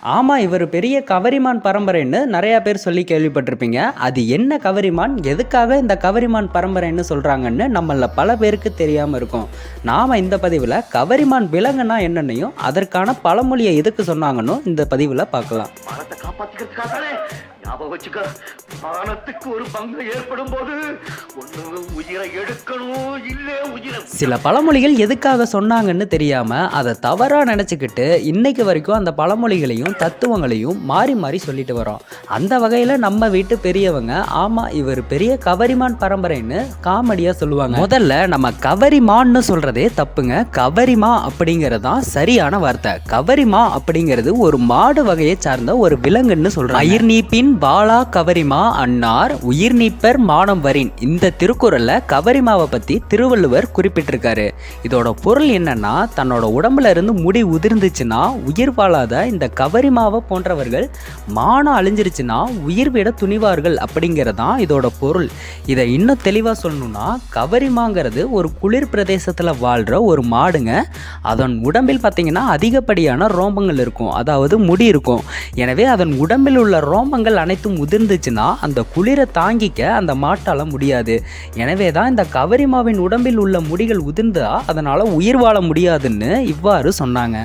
ஆமாம் இவர் பெரிய கவரிமான் பரம்பரைன்னு நிறையா பேர் சொல்லி கேள்விப்பட்டிருப்பீங்க. அது என்ன கவரிமான்? எதுக்காக இந்த கவரிமான் பரம்பரைன்னு சொல்கிறாங்கன்னு நம்மள பல பேருக்கு தெரியாமல் இருக்கும். நாம் இந்த பதிவில் கவரிமான் விலங்குனா என்னென்னையும் அதற்கான பழமொழியை எதுக்கு சொன்னாங்கன்னு இந்த பதிவில் பார்க்கலாம். ஒரு பங்கு ஏற்படும் போது உயிரை எடுக்கணும். சில பழமொழிகள் எதுக்காக சொன்னாங்கன்னு தெரியாமல் அதை தவறாக நினச்சிக்கிட்டு இன்னைக்கு வரைக்கும் அந்த பழமொழிகளையும் தத்துவங்களையும் மாறி மாறி சொல்லிட்டு வரோம். அந்த வகையில் நம்ம வீட்டு பெரியவங்க ஆமாம் இவர் பெரிய கவரிமான் பரம்பரைன்னு காமெடியாக சொல்லுவாங்க. முதல்ல நம்ம கவரிமான்னு சொல்கிறதே தப்புங்க. கவரிமா அப்படிங்கிறது தான் சரியான வார்த்தை. கவரிமா அப்படிங்கிறது ஒரு மாடு வகையை சார்ந்த ஒரு விலங்குன்னு சொல்கிறோம் அயிர் நீப்பின் பாலா கவரிமா அன்னார் உயிர் நீப்பர் மானம் வரின் இந்த திருக்குறள்ல கவரிமாவை பத்தி திருவள்ளுவர் குறிப்பிட்டிருக்காரு. இதோட பொருள் என்னன்னா தன்னோட உடம்புல இருந்து முடி உதிர்ந்துச்சுன்னா உயிர் வாழாத இந்த கவரி மாவை போன்றவர்கள் மானம் அழிஞ்சிருச்சுன்னா உயிர் விட துணிவார்கள் அப்படிங்கிறதான் இதோட பொருள். இதை இன்னும் தெளிவாக சொல்லணும்னா கவரிமாங்கிறது ஒரு குளிர் பிரதேசத்தில் வாழ்கிற ஒரு மாடுங்க. அதன் உடம்பில் பார்த்தீங்கன்னா அதிகப்படியான ரோமங்கள் இருக்கும். அதாவது முடி இருக்கும். எனவே அதன் உடம்பில் உள்ள ரோமங்கள் அனைத்தும் உதிர்ந்துச்சுன்னா அந்த குளிரை தாங்கிக்க அந்த மாட்டால் முடியாது. எனவே தான் இந்த கவரிமாவின் உடம்பில் உள்ள முடிகள் உதிர்ந்தா அதனால் உயிர் வாழ முடியாதுன்னு இவ்வாறு சொன்னாங்க.